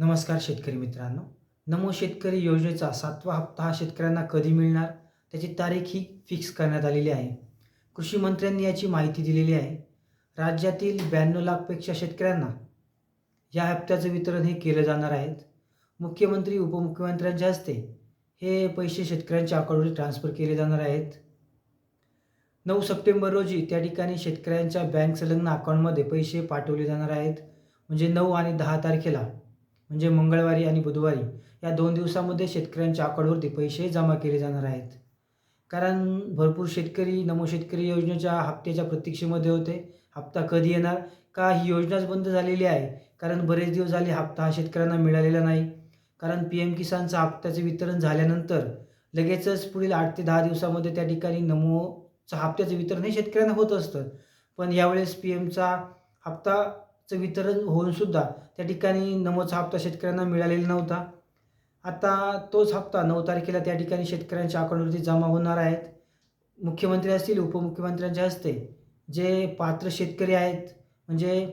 नमस्कार शेतकरी मित्रांनो. नमो शेतकरी योजनेचा सातवा हप्ता हा शेतकऱ्यांना कधी मिळणार? त्याची तारीख ही फिक्स करण्यात आलेली आहे. कृषी मंत्र्यांनी याची माहिती दिलेली आहे. राज्यातील ब्याण्णव लाखपेक्षा शेतकऱ्यांना या हप्त्याचं वितरण हे केलं जाणार आहेत मुख्यमंत्री उपमुख्यमंत्र्यांच्या हस्ते हे पैसे शेतकऱ्यांच्या अकाउंटवर ट्रान्स्फर केले जाणार आहेत. नऊ सप्टेंबर रोजी त्या ठिकाणी शेतकऱ्यांच्या बँक संलग्न अकाउंटमध्ये पैसे पाठवले जाणार आहेत. म्हणजे नऊ आणि दहा तारखेला म्हणजे मंगळवारी आणि बुधवारी या दोन दिवसामध्ये शेतकऱ्यांच्या अकाउंटवरती पैसे जमा केले जाणार आहेत. कारण भरपूर शेतकरी नमो शेतकरी योजनेच्या हप्त्याच्या प्रतीक्षेमध्ये होते. हप्ता कधी येणार? का ही योजनाच बंद झालेली आहे? कारण बरेच दिवस झाले हप्ता हा शेतकऱ्यांना मिळालेला नाही. कारण पी एम किसानचा हप्त्याचे वितरण झाल्यानंतर लगेचच पुढील आठ ते दहा दिवसामध्ये त्या ठिकाणी नमोचं हप्त्याचं वितरण हे शेतकऱ्यांना होत असतं. पण यावेळेस पी एमचा हप्ता चं वितरण होऊन सुद्धा त्या ठिकाणी नमोचा हप्ता शेतकऱ्यांना मिळालेला नव्हता. आता तोच हप्ता नऊ तारखेला त्या ठिकाणी शेतकऱ्यांच्या अकाउंटवरती जमा होणार आहेत. मुख्यमंत्री असतील उपमुख्यमंत्र्यांच्या हस्ते जे पात्र शेतकरी आहेत म्हणजे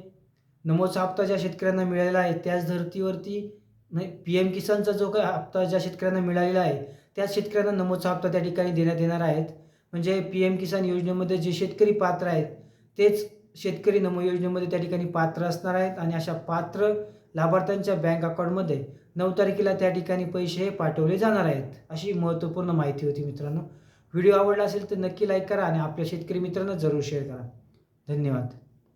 नमोचा हप्ता ज्या शेतकऱ्यांना मिळालेला आहे त्याच धर्तीवरती नाही पी एम किसानचा जो काही हप्ता ज्या शेतकऱ्यांना मिळालेला आहे त्याच शेतकऱ्यांना नमोचा हप्ता त्या ठिकाणी देण्यात येणार आहेत. म्हणजे पी एम किसान योजनेमध्ये जे शेतकरी पात्र आहेत तेच शेतकरी नमो योजनेमध्ये त्या ठिकाणी पात्र असणार आहेत आणि अशा पात्र लाभार्थ्यांच्या बँक अकाउंटमध्ये नऊ तारखेला त्या ठिकाणी पैसे हे पाठवले जाणार आहेत अशी महत्त्वपूर्ण माहिती होती मित्रांनो. व्हिडिओ आवडला असेल तर नक्की लाईक करा आणि आपल्या शेतकरी मित्रांना जरूर शेअर करा. धन्यवाद.